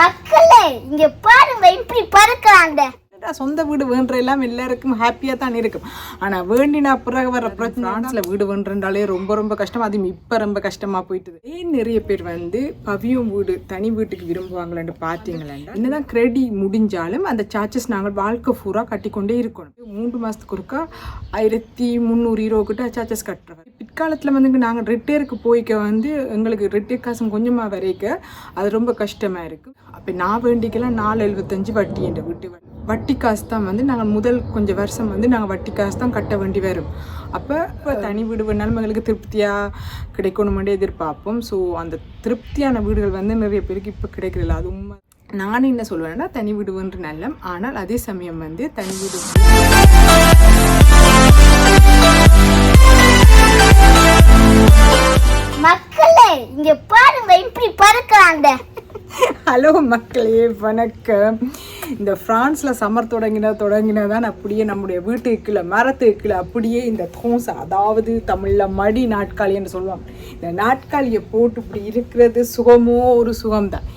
மக்களே இங்க பாருங்க இப்படி பறக்கிறாங்க. என்னடா சொந்த வீடு வேண்ட எல்லாம் எல்லாருக்கும் ஹாப்பியாக தான் இருக்கும். ஆனால் வேண்டினா பிறகு வர பிரச்சனை ஃப்ரான்ஸில் வீடு வேண்டுறாலே ரொம்ப ரொம்ப கஷ்டம் அதுவும் இப்போ ரொம்ப கஷ்டமாக போயிட்டுது. ஏன் நிறைய பேர் வந்து பவியும் வீடு தனி வீட்டுக்கு விரும்புவாங்களான்னு பார்த்தீங்களேன்டா என்னதான் கிரெடி முடிஞ்சாலும் அந்த சார்ஜஸ் நாங்கள் வாழ்க்கை பூரா கட்டிக்கொண்டே இருக்கணும். மூன்று மாதத்துக்கு ஒருக்கா ஆயிரத்தி முந்நூறு ஈரோ கிட்ட சார்ஜஸ் கட்டுறோம். பிற்காலத்தில் வந்து நாங்கள் ரிட்டையருக்கு போய்க்க வந்து எங்களுக்கு ரிட்டையர் காசும் கொஞ்சமாக வரைக்க அது ரொம்ப கஷ்டமாக இருக்குது அப்போ நான் வேண்டிக்கலாம் நாலு எழுபத்தஞ்சு வட்டி என்ற வீட்டு வட்டி. வட்டி காசு தான் வந்து நாங்கள் முதல் கொஞ்சம் வருஷம் வந்து நாங்கள் வட்டி காசு தான் கட்ட வேண்டி வரும். அப்போ இப்போ தனி வீடு வேணாலும் எங்களுக்கு திருப்தியாக கிடைக்கணுமெண்டே எதிர்பார்ப்போம். ஸோ அந்த திருப்தியான வீடுகள் வந்து நிறைய பேருக்கு இப்போ கிடைக்கிறதில்ல. அது உண்மை. நான் என்ன சொல்லுவேன்னா தனி வீடு ஒன்று நல்லம். ஆனால் அதே சமயம் வந்து தனி வீடு மக்களே இங்க பாருங்க இப்படி பறக்கிறாங்க. ஹலோ மக்களே வணக்கம். இந்த ஃப்ரான்ஸில் சம்மர் தொடங்கின தான் அப்படியே நம்முடைய வீட்டுக்குள்ள மரத்துக்குள்ள அப்படியே இந்த தோச அதாவது தமிழில் மடி நாட்காலி என்று சொல்லுவாங்க. இந்த நாட்காலியை போட்டு இப்படி இருக்கிறது சுகமோ ஒரு சுகம்தான்.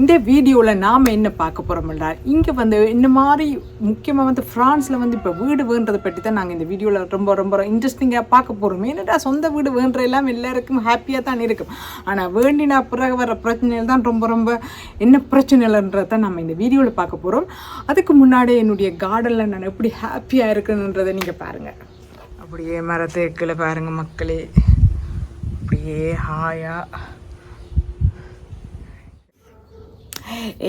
இந்த வீடியோவில் நாம் என்ன பார்க்க போகிறோம்டா இங்கே வந்து இந்த மாதிரி முக்கியமாக வந்து ஃப்ரான்ஸில் வந்து இப்போ வீடு வேண்டதை பற்றி தான் நாங்கள் இந்த வீடியோவில் ரொம்ப ரொம்ப இன்ட்ரெஸ்டிங்காக பார்க்க போகிறோம் என்னடா சொந்த வீடு வேண்ட எல்லாம் எல்லாருக்கும் ஹாப்பியாக தான் இருக்கும் ஆனால் வேண்டினா பிறகு வர பிரச்சனைகள் தான் ரொம்ப ரொம்ப என்ன பிரச்சனைலன்றதை நம்ம இந்த வீடியோவில் பார்க்க போகிறோம் அதுக்கு முன்னாடி என்னுடைய கார்டனில் நான் எப்படி ஹாப்பியாக இருக்குன்றதை நீங்கள் பாருங்கள் அப்படியே மரத்துக்குள்ள பாருங்கள் மக்களே. அப்படியே ஹாயாக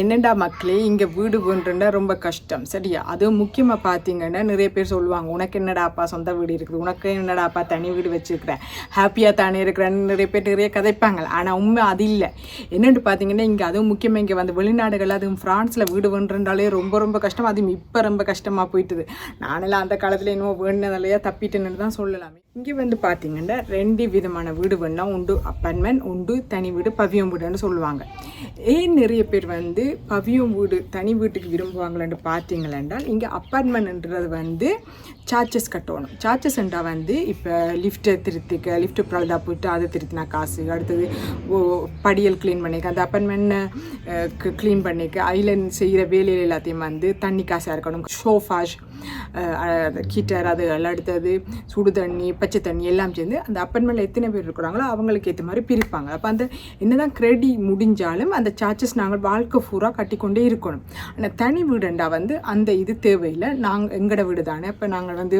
என்னடா மக்களே இங்கே வீடு வேண்டுன்னா ரொம்ப கஷ்டம். சரியா? அதுவும் முக்கியமாக பார்த்தீங்கன்னா நிறைய பேர் சொல்லுவாங்க உனக்கு என்னடாப்பா சொந்த வீடு இருக்குது? உனக்கு என்னடாப்பா தனி வீடு வச்சுருக்கிறேன் ஹாப்பியாக தானே இருக்கிறேன்னு நிறைய பேர் நிறைய கதைப்பாங்க. ஆனால் உண்மை அது இல்லை. என்னென்னு பார்த்தீங்கன்னா இங்கே அதுவும் முக்கியமாக இங்கே வந்து வெளிநாடுகள் அதுவும் ஃப்ரான்ஸில் வீடு வேண்டுன்றாலே ரொம்ப ரொம்ப கஷ்டம். அதுவும் இப்போ ரொம்ப கஷ்டமாக போயிட்டுது. நானெல்லாம் அந்த காலத்தில் இன்னும் வேணுனதில்லையா தப்பிட்டேன்னு தான் சொல்லலாமே. இங்கே வந்து பார்த்தீங்கன்னா ரெண்டு விதமான வீடு வேணா உண்டு அப்பார்ட்மெண்ட் உண்டு தனி வீடு பவியம் வீடுன்னு சொல்லுவாங்க. ஏன் நிறைய பேர் வந்து பவியம் வீடு தனி வீட்டுக்கு விரும்புவாங்களேன்னு பார்த்தீங்களேன்றால் இங்கே அப்பார்ட்மெண்ட்ன்றது வந்து சார்ஜஸ் கட்டணும். சார்ஜஸ் என்றால் வந்து இப்போ லிஃப்ட்டை திருத்திக்க லிஃப்ட்டு ப்ராடா போயிட்டு அதை திருத்தினா காசு அடுத்தது ஓ படியல் க்ளீன் பண்ணிக்க அந்த அப்பார்ட்மெண்ட்டை க்ளீன் பண்ணிக்க ஐலண்ட் செய்கிற வேலையில் எல்லாத்தையும் வந்து தண்ணி காசாக இருக்கணும். ஷோஃபாஷ் கிட்டர் அது எல்லாம் அடுத்தது சுடு தண்ணி பச்சை தண்ணி எல்லாம் சேர்ந்து அந்த அப்பார்ட்மெண்ட்டில் எத்தனை பேர் இருக்கிறாங்களோ அவங்களுக்கு ஏற்ற மாதிரி பிரிப்பாங்க. அப்போ அந்த என்னதான் கிரெடி முடிஞ்சாலும் அந்த சார்ஜஸ் நாங்கள் வாழ்க்கை பூரா கட்டிக்கொண்டே இருக்கணும். ஆனால் தனி வீடுண்டா வந்து அந்த இது தேவையில்லை. நாங்கள் எங்களோட வீடு தானே இப்போ நாங்கள் வந்து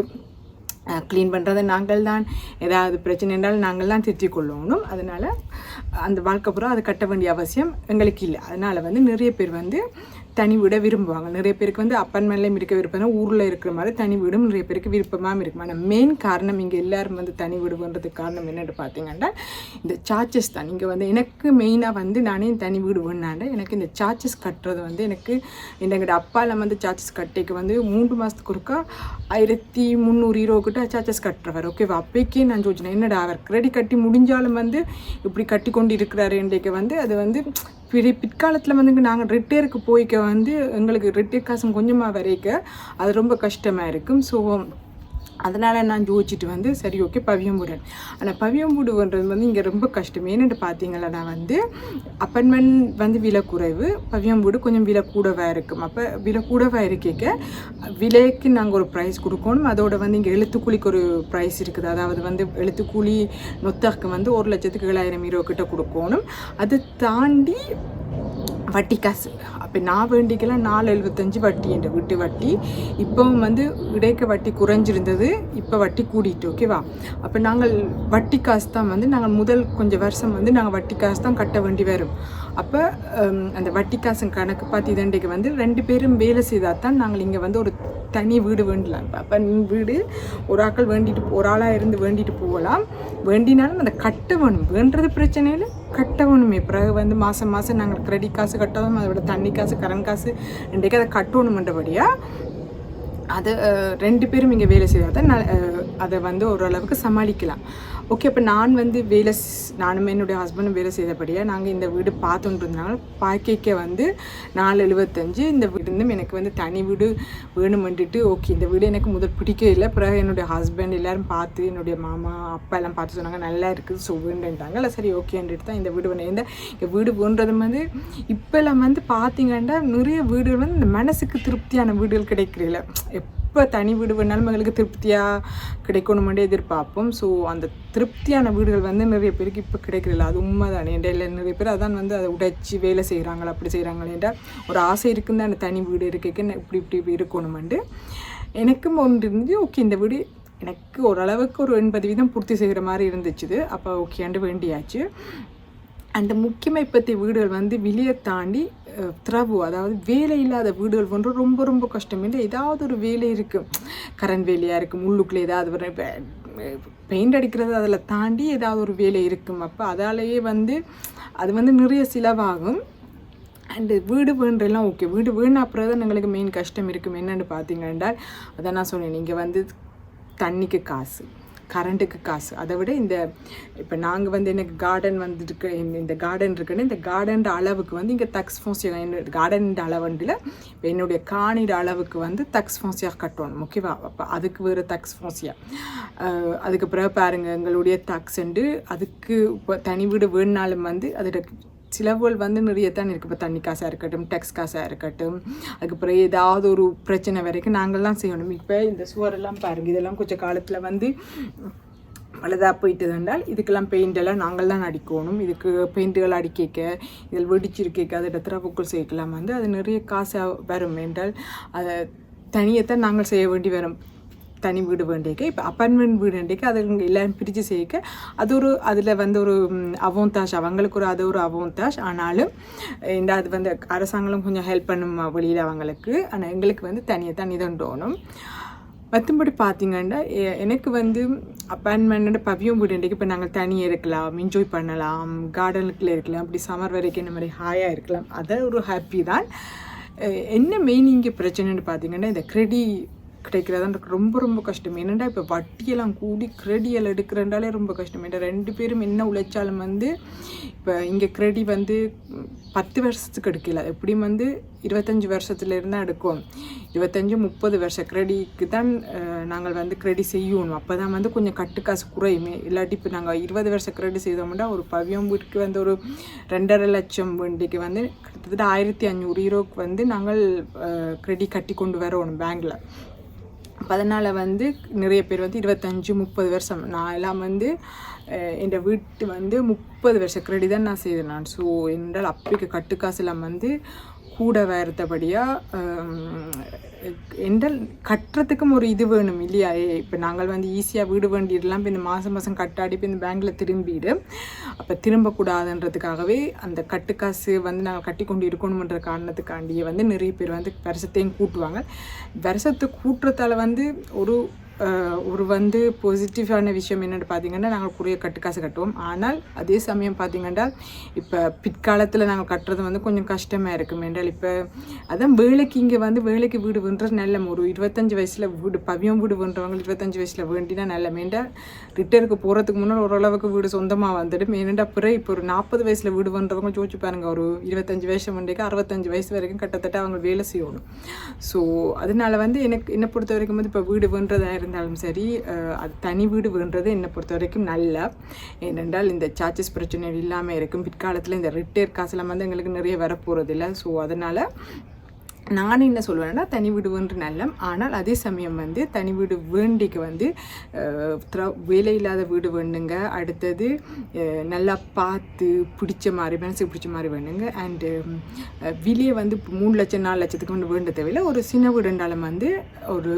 க்ளீன் பண்ணுறது நாங்கள் தான் ஏதாவது பிரச்சனை என்றால் நாங்கள் தான் திருத்தி கொள்ளணும் அதனால் அந்த வாழ்க்கை பூரா அதை கட்ட வேண்டிய அவசியம் எங்களுக்கு இல்லை. அதனால் வந்து நிறைய பேர் வந்து தனி வீடை விரும்புவாங்க. நிறைய பேருக்கு வந்து அப்பார்ட்மெண்ட்லேயும் இருக்க விருப்பம் ஊரில் இருக்கிற மாதிரி தனி வீடும் நிறைய பேருக்கு விருப்பமாக இருக்கும். ஆனால் மெயின் காரணம் இங்கே எல்லாரும் வந்து தனி வீடுன்றதுக்கு காரணம் என்னென்னு பார்த்தீங்கன்னா இந்த சார்ஜஸ் தான். இங்கே வந்து எனக்கு மெயினாக வந்து நானே தனி வீடு வேணாண்ட எனக்கு இந்த சார்ஜஸ் கட்டுறது வந்து எனக்கு எங்கள்கிட்ட அப்பாவில் வந்து சார்ஜஸ் கட்டிக்கு வந்து மூன்று மாதத்துக்கு ஒருக்கா ஆயிரத்தி முந்நூறு ஈரோ கிட்ட சார்ஜஸ் கட்டுறவர். ஓகேவா அப்போக்கே நான் யோசிச்சேன் என்னடா அவர் கிரெடிட் கட்டி முடிஞ்சாலும் வந்து இப்படி கட்டி கொண்டு இருக்கிறாரு இன்றைக்கு வந்து அது வந்து பிறி பிற்காலத்தில் வந்து நாங்கள் ரிட்டையருக்கு போய்க்க வந்து எங்களுக்கு ரிட்டையர் காசு கொஞ்சமாக வரைக்க. அது ரொம்ப கஷ்டமாக இருக்கும். ஸோ அதனால் நான் யோசிச்சுட்டு வந்து சரி ஓகே பவியம்பூடு ஆனால் பவியம்பூடுன்றது வந்து இங்கே ரொம்ப கஷ்டம். ஏன்னு பார்த்தீங்களா வந்து அப்பார்ட்மெண்ட் வந்து விலை குறைவு பவியம்பூடு கொஞ்சம் விலை கூடவாக இருக்கும். அப்போ விலை கூடவாக இருக்க விலைக்கு நாங்கள் ஒரு ப்ரைஸ் கொடுக்கணும். அதோட வந்து இங்கே எழுத்துக்கூலிக்கு ஒரு ப்ரைஸ் இருக்குது. அதாவது வந்து எழுத்துக்கூலி நொத்தாக்கு வந்து ஒரு லட்சத்துக்கு ஏழாயிரம் ஈரோ கிட்ட கொடுக்கணும். அது தாண்டி வட்டி காசு. அப்போ நான் வேண்டிக்கலாம் நாலு எழுபத்தஞ்சு வட்டி என்ற வீட்டு வட்டி. இப்போவும் வந்து இடைக்க வட்டி குறைஞ்சிருந்தது. இப்போ வட்டி கூடிட்டு ஓகேவா அப்போ நாங்கள் வட்டி காசு தான் வந்து நாங்கள் முதல் கொஞ்சம் வருஷம் வந்து நாங்கள் வட்டி காசு தான் கட்ட வேண்டி வரும். அப்போ அந்த வட்டி காசு கணக்கு பார்த்து இதண்டைக்கு வந்து ரெண்டு பேரும் வேலை செய்தால் தான் நாங்கள் இங்கே வந்து ஒரு தனி வீடு வேண்டலாம். இப்போ அப்போ வீடு ஒரு ஆட்கள் வேண்டிட்டு ஒரு ஆளாக இருந்து வேண்டிட்டு போகலாம். வேண்டினாலும் அந்த கட்ட வேணும். வேண்டது பிரச்சனை இல்லை கட்ட வேணுமே. பிறகு வந்து மாதம் மாதம் நாங்கள் கிரெடிட் காசு கட்டணும் அதோட தண்ணி காசு கரண்ட் காசு ரெண்டைக்கு அதை கட்டணுமென்றபடியாக அது ரெண்டு பேரும் இங்கே வேலை செய்தால் தான் ந- அதை வந்து ஓரளவுக்கு சமாளிக்கலாம். ஓகே இப்போ நான் வந்து வேலை நானும் என்னுடைய ஹஸ்பண்டும் வேலை செய்தபடியாக நாங்கள் இந்த வீடு பார்த்துட்டு இருந்தாங்க வந்து நாலு எழுபத்தஞ்சு இந்த வீடு எனக்கு வந்து தனி வீடு வேணுமென்றுட்டு ஓகே இந்த வீடு எனக்கு முதல் பிடிக்கவே இல்லை. பிறகு என்னுடைய ஹஸ்பண்ட் எல்லோரும் பார்த்து என்னுடைய மாமா அப்பா எல்லாம் பார்த்து சொன்னாங்க நல்லா இருக்குது ஸோ வேண்டுன்ட்டாங்க இல்லை சரி ஓகேன்ட்டு தான் இந்த வீடு இந்த வீடு போன்றது வந்து இப்போல்லாம் வந்து பார்த்தீங்கன்னா நிறைய வீடுகள் வந்து இந்த மனசுக்கு திருப்தியான வீடுகள் கிடைக்கிறதில்ல. எப்போ தனி வீடு வேணாலும் எங்களுக்கு திருப்தியாக கிடைக்கணுமெண்டே எதிர்பார்ப்போம். ஸோ அந்த திருப்தியான வீடுகள் வந்து நிறைய பேருக்கு இப்போ கிடைக்கிறதில்ல. அது உண்மை தானே இல்லை நிறைய பேர் அதான் வந்து அதை உடைச்சி வேலை செய்கிறாங்களா அப்படி செய்கிறாங்களேன்றா ஒரு ஆசை இருக்குன்னு அந்த தனி வீடு இருக்க இப்படி இப்படி இருக்கணுமெண்டு எனக்கும் ஒன்று இருந்து ஓகே இந்த வீடு எனக்கு ஓரளவுக்கு ஒரு எண்பது வீதம் பூர்த்தி செய்கிற மாதிரி இருந்துச்சு அப்போ ஓகேண்டு வேண்டியாச்சு. அந்த முக்கியமாக இப்போத்திய வீடுகள் வந்து வெளியே தாண்டி திரவு அதாவது வேலை இல்லாத வீடுகள் வந்து ரொம்ப ரொம்ப கஷ்டம். இல்லை ஏதாவது ஒரு வேலை இருக்கும் கரண்ட் வேலையாக இருக்கும் உள்ளுக்குள்ளே ஏதாவது பெயிண்ட் அடிக்கிறது அதில் தாண்டி ஏதாவது ஒரு வேலை இருக்கும். அப்போ அதாலேயே வந்து அது வந்து நிறைய செலவாகும். அண்டு வீடு வேண்டெல்லாம் ஓகே வீடு வேணா அப்புறம் தான் எங்களுக்கு மெயின் கஷ்டம் இருக்கும். என்னென்னு பார்த்தீங்கன்னா அதை நான் சொன்னேன். நீங்கள் வந்து தண்ணிக்கு காசு. கரண்ட்டுக்கு காசு. அதை விட இந்த இப்போ நாங்கள் வந்து எனக்கு கார்டன் வந்துருக்கு இந்த கார்டன் இருக்குன்னு இந்த கார்டன் அளவுக்கு வந்து இங்கே தக்ஸ் ஃபோன்சியா என்னோட கார்டன் அளவுண்டில் இப்போ என்னுடைய காணிட அளவுக்கு வந்து தக்ஸ் ஃபோன்சியா கட்டணும் முக்கியமாக அப்போ அதுக்கு வேறு தக்ஸ் ஃபோன்சியா அதுக்கு பிறகு பாருங்கள் எங்களுடைய தக்ஸுண்டு அதுக்கு இப்போ தனி வீடு வேணுனாலும் வந்து அதோட சிலவுகள் வந்து நிறைய தான் இருக்குது இப்போ தண்ணி காசாக இருக்கட்டும் டெக்ஸ் காசாக இருக்கட்டும் அதுக்கப்புறம் ஏதாவது ஒரு பிரச்சனை வரைக்கும் நாங்கள்லாம் செய்யணும். இப்போ இந்த சுவரெல்லாம் பாருங்கள் இதெல்லாம் கொஞ்சம் காலத்தில் வந்து பழுதாக போயிட்டது என்றால் இதுக்கெல்லாம் பெயிண்டெல்லாம் நாங்கள் தான் அடிக்கணும். இதுக்கு பெயிண்ட்டுகள் அடிக்க இதில் வெடிச்சிருக்க அதை திறவுக்குள் சேர்க்கலாம் வந்து அது நிறைய காசாக வரும் என்றால் அதை தனியைத்தான் நாங்கள் செய்ய வேண்டி வரும். தனி வீடு வேண்டியக்க. இப்போ அப்பார்ட்மெண்ட் வீடு வேண்டியக்க அது இங்க எல்லாரும் பிரித்து சேர்க்க அது ஒரு அதில் வந்து ஒரு அவோந்தாஷ் அவங்களுக்கு ஒரு அது ஒரு அவோந்தாஷ் ஆனாலும் இந்த அது வந்து அரசாங்கம் கொஞ்சம் ஹெல்ப் பண்ணும் வெளியில் அவங்களுக்கு. ஆனால் எங்களுக்கு வந்து தனியாக தனி தான் தோணும். மற்றபடி பார்த்தீங்கன்னா எனக்கு வந்து அப்பார்ட்மெண்ட் பவியும் வீடு இன்றைக்கு இப்போ நாங்கள் தனியாக இருக்கலாம் என்ஜாய் பண்ணலாம் கார்டனுக்குள்ளே இருக்கலாம் அப்படி சம்மர் வரைக்கும் இந்த மாதிரி ஹாயாக இருக்கலாம். அதை ஒரு ஹாப்பி தான். என்ன மெயின் இங்கே பிரச்சனைன்னு பார்த்தீங்கன்னா இந்த கிரெடி கிடைக்கிறதா. எனக்கு ரொம்ப ரொம்ப கஷ்டம். என்னென்னா இப்போ வட்டியெல்லாம் கூடி கிரெடியல் எடுக்கிறன்றாலே ரொம்ப கஷ்டம். ஏன்னா ரெண்டு பேரும் என்ன உழைச்சாலும் வந்து இப்போ இங்கே கிரெடி வந்து பத்து வருஷத்துக்கு எடுக்கல. எப்படியும் வந்து இருபத்தஞ்சி வருஷத்துல இருந்தால் எடுக்கும். இருபத்தஞ்சு முப்பது வருஷம் கிரெடிக்கு தான் நாங்கள் வந்து கிரெடி செய்யணும். அப்போ தான் வந்து கொஞ்சம் கட்டு காசு குறையுமே. இல்லாட்டி இப்போ நாங்கள் இருபது வருஷம் கிரெடி செய்தோம்னா ஒரு பவியம் வீட்டுக்கு வந்து ஒரு ரெண்டரை லட்சம் வண்டிக்கு வந்து கிட்டத்தட்ட ஆயிரத்தி அஞ்சூறு யூரோக்கு வந்து நாங்கள் கிரெடி கட்டி கொண்டு வரணும் பேங்கில் அதனால் வந்து நிறைய பேர் வந்து இருபத்தஞ்சு முப்பது வருஷம். நான் எல்லாம் வந்து என் வீட்டு வந்து முப்பது வருஷம் கிரெடி தான் நான் செய்தேன் நான். ஸோ என்றால் அப்பைக்கு கட்டுக்காசுலாம் வந்து கூட வேறுத்தபடியாக என்றால் கட்டுறதுக்கும் ஒரு இது வேணும் இல்லையா? இப்போ நாங்கள் வந்து ஈஸியாக வீடு வேண்டிடலாம் இப்போ இந்த மாதம் மாதம் கட்டாடி இப்போ இந்த பேங்க்கில் திரும்பிடு. அப்போ திரும்பக்கூடாதுன்றதுக்காகவே அந்த கட்டுக்காசு வந்து நாங்கள் கட்டி கொண்டு இருக்கணுமன்ற காரணத்துக்காண்டியே வந்து நிறைய பேர் வந்து வருஷத்தையும் கூட்டுவாங்க. வருஷத்தை கூட்டுறதால வந்து ஒரு ஒரு வந்து பாசிட்டிவான விஷயம் என்னென்னு பார்த்தீங்கன்னா நாங்கள் குறைய கட்டுக்காசு கட்டுவோம். ஆனால் அதே சமயம் பார்த்தீங்கன்னா இப்போ பிற்காலத்தில் நாங்கள் கட்டுறது வந்து கொஞ்சம் கஷ்டமாக இருக்கும் என்றால் இப்போ அதான் வேலைக்கு இங்கே வந்து வேலைக்கு வீடு வேண்டுறது நல்ல ஒரு இருபத்தஞ்சி வயசில் வீடு பவியம் வீடு வேண்டுறவங்க இருபத்தஞ்சி வயசில் வேண்டினா நல்ல மேண்டா ரிட்டருக்கு போகிறதுக்கு முன்னாடி ஓரளவுக்கு வீடு சொந்தமாக வந்துடும். ஏனெண்டா பிறகு இப்போ ஒரு நாற்பது வயசில் வீடு வேண்டுறவங்க சோச்சு பாருங்க. ஒரு இருபத்தஞ்சி வயசு வண்டிக்கு அறுபத்தஞ்சு வயசு வரைக்கும் கிட்டத்தட்ட அவங்க வேலை செய்யணும். ஸோ அதனால வந்து எனக்கு என்னை பொறுத்த வரைக்கும் வந்து இப்போ வீடு வேண்டதாக இருந்தாலும் சரி அது தனி வீடு வேண்டது என்னை பொறுத்த வரைக்கும் நல்ல. ஏனென்றால் இந்த சார்ஜஸ் பிரச்சனை இல்லாமல் இருக்கும். பிற்காலத்தில் இந்த ரிட்டையர் காசுலாம் வந்து எங்களுக்கு நிறைய வரப்போகிறது இல்லை ஸோ அதனால் நான் என்ன சொல்லுவேன்னா தனி வீடு ஒன்று நல்லம் ஆனால் அதே சமயம் வந்து தனி வீடு வேண்டிக்கு வந்து வேலை இல்லாத வீடு வேணுங்க. அடுத்தது நல்லா பார்த்து பிடிச்ச மாதிரி மனசுக்கு பிடிச்ச மாதிரி வேணுங்க. அண்டு வெளியே வந்து மூணு லட்சம் நாலு லட்சத்துக்கு வந்து வேண்ட தேவையில்லை. ஒரு சின்ன வீடுண்டாலும் வந்து ஒரு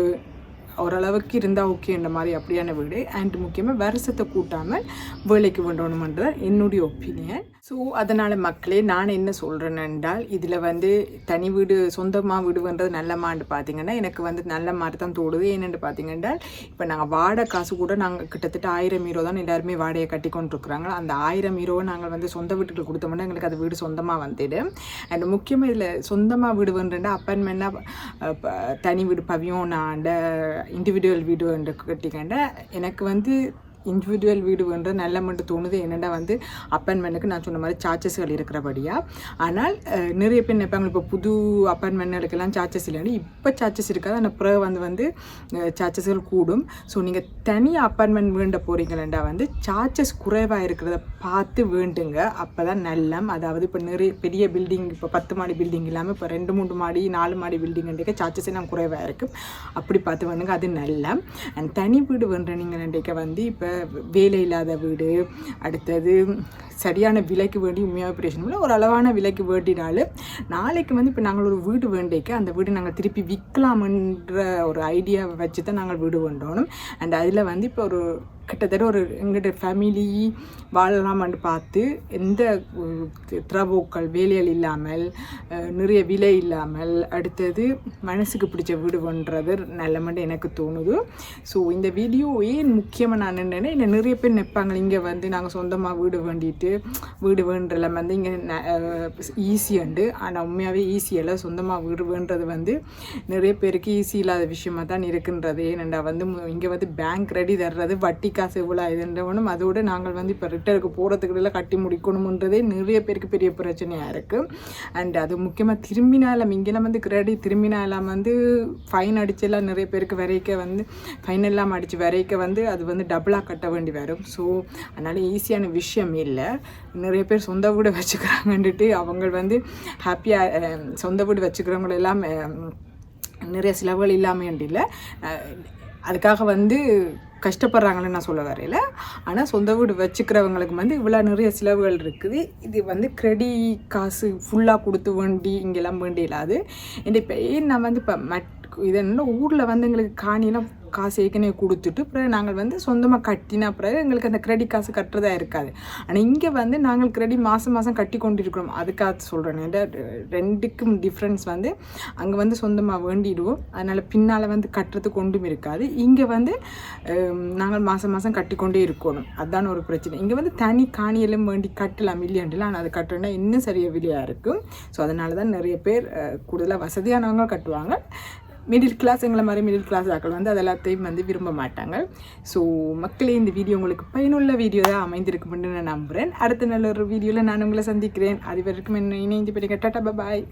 ஓரளவுக்கு இருந்தால் ஓகேன்ற மாதிரி அப்படியான வீடு. அண்ட் முக்கியமாக வருஷத்தை கூட்டாமல் வேலைக்கு வேண்டணுமன்ற என்னுடைய ஒப்பீனியன் ஸோ அதனால் மக்களே நான் என்ன சொல்கிறேன் என்றால் இதில் வந்து தனி வீடு சொந்தமாக வீடுன்றது வேண்டது நல்லமான்னு பார்த்தீங்கன்னா எனக்கு வந்து நல்ல மாதிரி தான் தோடுது ஏன்னு பார்த்தீங்கன்னா இப்போ நாங்கள் வாடகை காசு கூட நாங்கள் கிட்டத்தட்ட ஆயிரம் ஈரோ தான் எல்லாருமே வாடகையை கட்டி கொண்டிருக்கிறாங்க. அந்த ஆயிரம் ஈரோவை நாங்கள் வந்து சொந்த வீட்டுக்கு கொடுத்தோம்னா எங்களுக்கு அது வீடு சொந்தமாக வந்துடும் அண்ட் முக்கியமாக இதில் சொந்தமாக வீடு வேண்டுண்டா அப்பார்ட்மெண்ட்டாக தனி வீடு பவியோனாண்ட இண்டிவிஜுவல் வீடு வந்து கட்டிக்கண்ட எனக்கு வந்து இண்டிவிஜுவல் வீடு வேண்டது நல்ல மட்டும் தோணுது. என்னென்னா வந்து அப்பார்ட்மெண்ட்டுக்கு நான் சொன்ன மாதிரி சார்ஜஸ்கள் இருக்கிறபடியாக ஆனால் நிறைய பேர் நினைப்பாங்க இப்போ புது அப்பார்ட்மெண்ட்டுக்கெல்லாம் சார்ஜஸ் இல்லைன்னு. இப்போ சார்ஜஸ் இருக்காது. ஆனால் பிறகு வந்து வந்து சார்ஜஸ்கள் கூடும். ஸோ நீங்கள் தனி அப்பார்ட்மெண்ட் வேண்ட போகிறீங்களா வந்து சார்ஜஸ் குறைவாக இருக்கிறத பார்த்து வேண்டுங்க. அப்போ தான் நல்லம். அதாவது இப்போ நிறைய பெரிய பில்டிங் இப்போ பத்து மாடி பில்டிங் இல்லாமல் இப்போ ரெண்டு மூணு மாடி நாலு மாடி பில்டிங் சார்ஜஸ் எல்லாம் குறைவாக இருக்கும் அப்படி பார்த்து வேணுங்க. அது நல்ல அண்ட் தனி வீடு வேண்ட நீங்கள் வந்து இப்போ வேலை இல்லாத வீடு அடுத்தது சரியான விலைக்கு வேண்டி உண்மையாக பிரச்சனை ஒரு அளவான விலைக்கு வேண்டினாலும் நாளைக்கு வந்து இப்போ நாங்கள் ஒரு வீடு வேண்டிக்க அந்த வீடு நாங்கள் திருப்பி விற்கலாம்ன்ற ஒரு ஐடியாவை வச்சு தான் நாங்கள் வீடு வேண்டணும். அண்ட் அதில் வந்து இப்போ ஒரு கிட்டத்தட்ட ஒரு எங்கிட்ட ஃபேமிலி வாழலாமான்னு பார்த்து எந்த திரவோக்கள் வேலைகள் இல்லாமல் நிறைய விலை இல்லாமல் அடுத்தது மனசுக்கு பிடிச்ச வீடு பண்ணுறது நல்ல மட்டும் எனக்கு தோணுது. ஸோ இந்த வீடியோ ஏன் முக்கியமாக நான் என்னென்னா இல்லை நிறைய பேர் நிற்பாங்க இங்கே வந்து நாங்கள் சொந்தமாக வீடு வேண்டிட்டு வீடு வேண்டலாம் வந்து இங்கே ஈஸியாண்டு ஆனால் உண்மையாகவே ஈஸியல்ல சொந்தமாக வீடு வேண்டது வந்து நிறைய பேருக்கு ஈஸி இல்லாத விஷயமாக தான் இருக்கின்றது. ஏனெண்டா வந்து இங்கே வந்து பேங்க் ரெடி தர்றது வட்டி காசு இவ்வளோ இதுன்றவனும் அதோடு நாங்கள் வந்து இப்போ ரிட்டருக்கு போகிறதுக்குள்ள கட்டி முடிக்கணுன்றதே நிறைய பேருக்கு பெரிய பிரச்சனையாக இருக்குது அண்ட் அது முக்கியமாக திரும்பினாலும் இங்கெல்லாம் வந்து கிரெடிட் திரும்பினாலாம் வந்து ஃபைன் அடிச்செல்லாம் நிறைய பேருக்கு வரைக்க வந்து ஃபைன் எல்லாம் அடித்து வரைக்க வந்து அது வந்து டபுளாக கட்ட வேண்டி வரும். ஸோ அதனால் ஈஸியான விஷயம் இல்லை. நிறைய பேர் சொந்த வீடு வச்சுக்கிறாங்கன்ட்டு அவங்க வந்து ஹாப்பியாக சொந்த வீடு வச்சுக்கிறவங்க எல்லாம் நிறைய செலவுகள் இல்லாமல் இல்லை. அதுக்காக வந்து கஷ்டப்படுறாங்கன்னு நான் சொல்ல வரையில. ஆனால் சொந்த வீடு வச்சுக்கிறவங்களுக்கு வந்து இவ்வளோ நிறைய செலவுகள் இருக்குது. இது வந்து கிரெடி காசு ஃபுல்லாக கொடுத்து வேண்டி இங்கெல்லாம் வேண்டி இல்லாது இந்த இப்போ நான் வந்து இப்போ மட் இது என்ன ஊரில் வந்து எங்களுக்கு காணியெல்லாம் காசு ஏற்கனவே கொடுத்துட்டு பிறகு நாங்கள் வந்து சொந்தமாக கட்டினா பிறகு எங்களுக்கு அந்த கிரெடிட் காசு கட்டுறதா இருக்காது. ஆனால் இங்கே வந்து நாங்கள் கிரெடிட் மாதம் மாதம் கட்டி கொண்டு இருக்கிறோம் அதுக்காக சொல்கிறேன் ரெண்டுக்கும் டிஃப்ரென்ஸ் வந்து அங்கே வந்து சொந்தமாக வேண்டிடுவோம். அதனால் பின்னால் வந்து கட்டுறதுக்கு ஒன்றும் இருக்காது. இங்கே வந்து நாங்கள் மாதம் மாதம் கட்டி கொண்டே இருக்கணும். அதுதான் ஒரு பிரச்சனை. இங்கே வந்து தனி காணியெல்லாம் வேண்டி கட்டலாம் இல்லையாண்டில் ஆனால் அது கட்டணும்னா இன்னும் சரியாக விலையாக இருக்கும். ஸோ அதனால தான் நிறைய பேர் கூடுதலாக வசதியானவங்க கட்டுவாங்க. மிடில் கிளாஸ் எங்களை மாதிரி மிடில் கிளாஸ் ஆக்கள் வந்து அது எல்லாத்தையும் வந்து விரும்ப மாட்டாங்க. ஸோ மக்களே இந்த வீடியோ உங்களுக்கு பயனுள்ள வீடியோ தான் அமைந்திருக்கும்னு நான் நம்புகிறேன் அடுத்த நல்ல ஒரு வீடியோவில் நான் உங்களை சந்திக்கிறேன். அது வரைக்கும் என்ன இணைந்து படிக்க டாட்டா பாய்